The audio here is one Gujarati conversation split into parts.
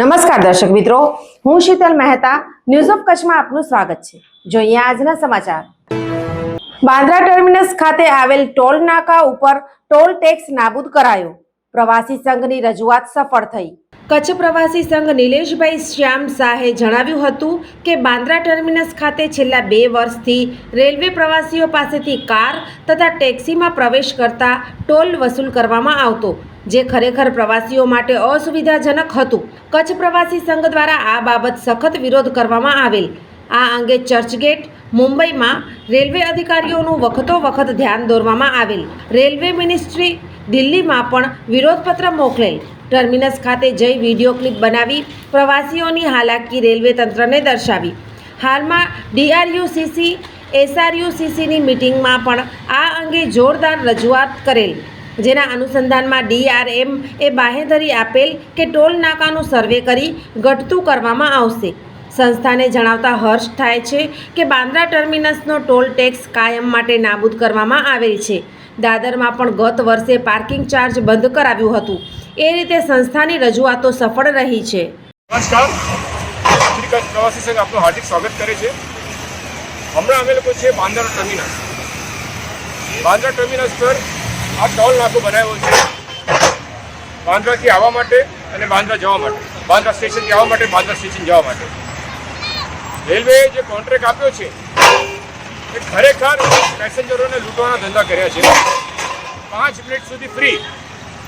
નમસ્કાર દર્શક મિત્રો, હું શીતલ મહેતા ન્યૂઝ ઓફ કચ્છમાં આપનું સ્વાગત છે. જોઈએ આજના સમાચાર. બાંદ્રા ટર્મિનસ ખાતે આવેલ ટોલ નાકા ઉપર ટોલ ટેક્સ નાબૂદ કરાયો. પ્રવાસી સંઘની રજૂઆત સફળ થઈ. કચ્છ પ્રવાસી સંઘ નિલેશભાઈ શ્યામ શાહે જણાવ્યું હતું કે બાંદ્રા ટર્મિનસ ખાતે છેલ્લા બે વર્ષથી રેલવે પ્રવાસીઓ પાસેથી કાર તથા ટેક્સીમાં પ્રવેશ કરતા ટોલ વસૂલ કરવામાં આવતો. જે ખરેખર પ્રવાસીઓ માટે અસુવિધાજનક હતું. કચ્છ પ્રવાસી સંઘ દ્વારા આ બાબત સખત વિરોધ કરવામાં આવેલ. આ અંગે ચર્ચગેટ મુંબઈમાં રેલવે અધિકારીઓનું વખતો વખત ધ્યાન દોરવામાં આવેલ. રેલવે મિનિસ્ટ્રી દિલ્હીમાં પણ વિરોધપત્ર મોકલેલ. ટર્મિનસ ખાતે જઈ વીડિયો ક્લિપ બનાવી પ્રવાસીઓની હાલાકી રેલવે તંત્રને દર્શાવી. હાલમાં ડીઆરયુસીસી, એસઆરયુસીસીની મિટિંગમાં પણ આ અંગે જોરદાર રજૂઆત કરેલ. જેના અનુસંધાનમાં ડીઆરએમ એ બાહેધરી આપેલ કે ટોલ નાકાનું સર્વે કરી ઘટતું કરવામાં આવશે. સંસ્થાને જણાવતા હર્ષ થાય છે કે બાંદ્રા ટર્મિનસનો ટોલ ટેક્સ કાયમ માટે નાબૂદ કરવામાં આવેલ છે. દાદરમાં પણ ગત વર્ષે પાર્કિંગ ચાર્જ બંધ કરાવ્યું હતું. એ રીતે સંસ્થાની રજૂઆતો સફળ રહી છે. નમસ્કાર. પ્રવાસી સંઘ આપનું હાર્દિક સ્વાગત કરે છે. હમણાં અમે લોકો છે બાંદ્રા ટર્મિનસ. બાંદ્રા ટર્મિનસ પર આ ટોલ નાકો બનાવ્યો છે. બાંદ્રાથી આવવા માટે અને બાંદ્રા જવા માટે. બાંદ્રા સ્ટેશનથી આવવા માટે બાંદ્રા સ્ટેશન જવા માટે. રેલવેએ જે કોન્ટ્રાક્ટ આપ્યો છે, એ ખરેખર પેસેન્જરોને લૂંટવાના ધંધા કર્યા છે. પાંચ મિનિટ સુધી ફ્રી.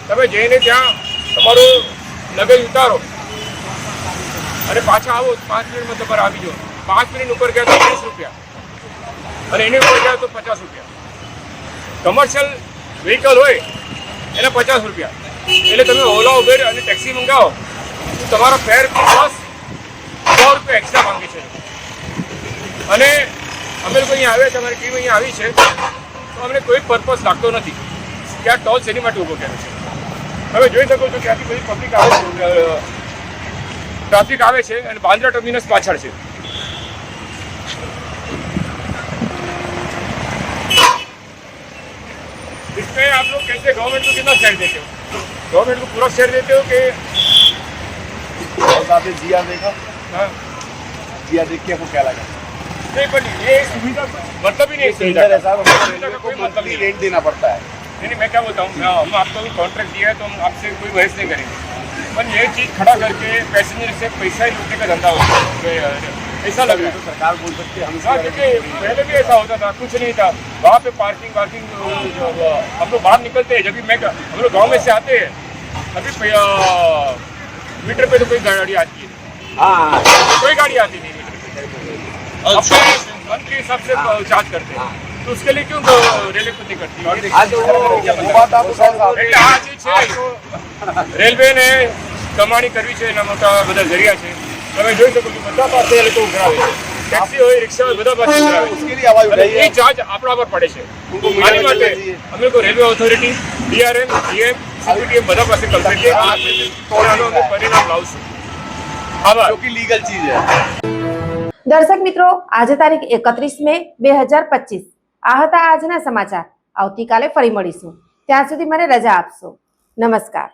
તમે જઈને ત્યાં તમારું લગેજ ઉતારો. અને પાછા આવો, પાંચ મિનિટમાં તમારે આવી જાઓ પાંચ મિનિટ ઉપર ગયા તો ત્રીસ રૂપિયા. અને એની ઉપર ગયા તો પચાસ રૂપિયા. કમર્શિયલ વ્હીકલ હોય, એને પચાસ રૂપિયા. એટલે તમે ઓલા ઉબેર અને ટેક્સી મંગાવો, તો તમારો ફેર પ્લસ સો રૂપિયા એક્સ્ટ્રા માંગે છે. અને અમે લોકો અહીંયા આવ્યા છે અમારી ટીમ અહીંયા આવી છે, તો અમને કોઈ પર્પઝ લાગતો નથી કે આ ટોલ શેની માટે ઊભો કર્યો છે. તમે જોઈ શકો છો કે બધી પબ્લિક આવે છે ટ્રાફિક આવે છે અને બાંદ્રા ટર્મિનસ પાછળ છે. इसमें आप लोग कैसे गवर्नमेंट को कितना शेयर देते हो? गवर्नमेंट को पूरा शेयर देते हो कि जिया देखा? हाँ, जिया देख के आपको क्या लगा? नहीं पर ये सुविधा मतलब ही नहीं सुविधा कोई मतलब देना पड़ता है। नहीं मैं क्या बोलता हूँ हाँ, हम आपको कॉन्ट्रैक्ट दिया है तो हम आपसे कोई बहस नहीं करेंगे। पर ये चीज़ खड़ा करके पैसेंजर से पैसा ही लूटने का धंधा होता है। ऐसा लग रहा तो है सरकार बोल सकती है हम हाँ क्योंकि पहले भी ऐसा होता था कुछ नहीं था वहाँ पे पार्किंग वार्किंग जो, जो, हम लोग बाहर निकलते हैं जब भी मैं हम लोग गांव में से आते हैं अभी पे- अ, मीटर पे तो कोई गाड़ी आती है हाँ कोई गाड़ी आती नहीं मीटर पे अपने मन के हिसाब से चार्ज करते हैं तो उसके लिए क्यों रेलवे खुद नहीं करती और आज वो वो बात आप सर साहब એટલે આ જે છે રેલવેને કમાણી કરવી છે એના મોટા બધા જરિયા છે તમે જોઈ શકો છો બધા પાસે એ લોકો ઉઘરાવે ટેક્સી હોય રિક્ષા હોય બધા પાસે ઉઘરાવે છે. એ ચાર્જ આપણા પર પડે છે. આની માટે અમે લોકો railway authority DRM DM CPTM બધા પાસે કમ્પ્લેન કરીએ અમે પરિણામ લાવશું. આભાર. જો કે લીગલ ચીજ છે. દર્શક મિત્રો આજે તારીખ એકત્રીસ મે બે હજાર પચીસ. આ હતા આજના સમાચાર. આવતીકાલે ફરી મળીશું. ત્યાં સુધી મને રજા આપશો. નમસ્કાર.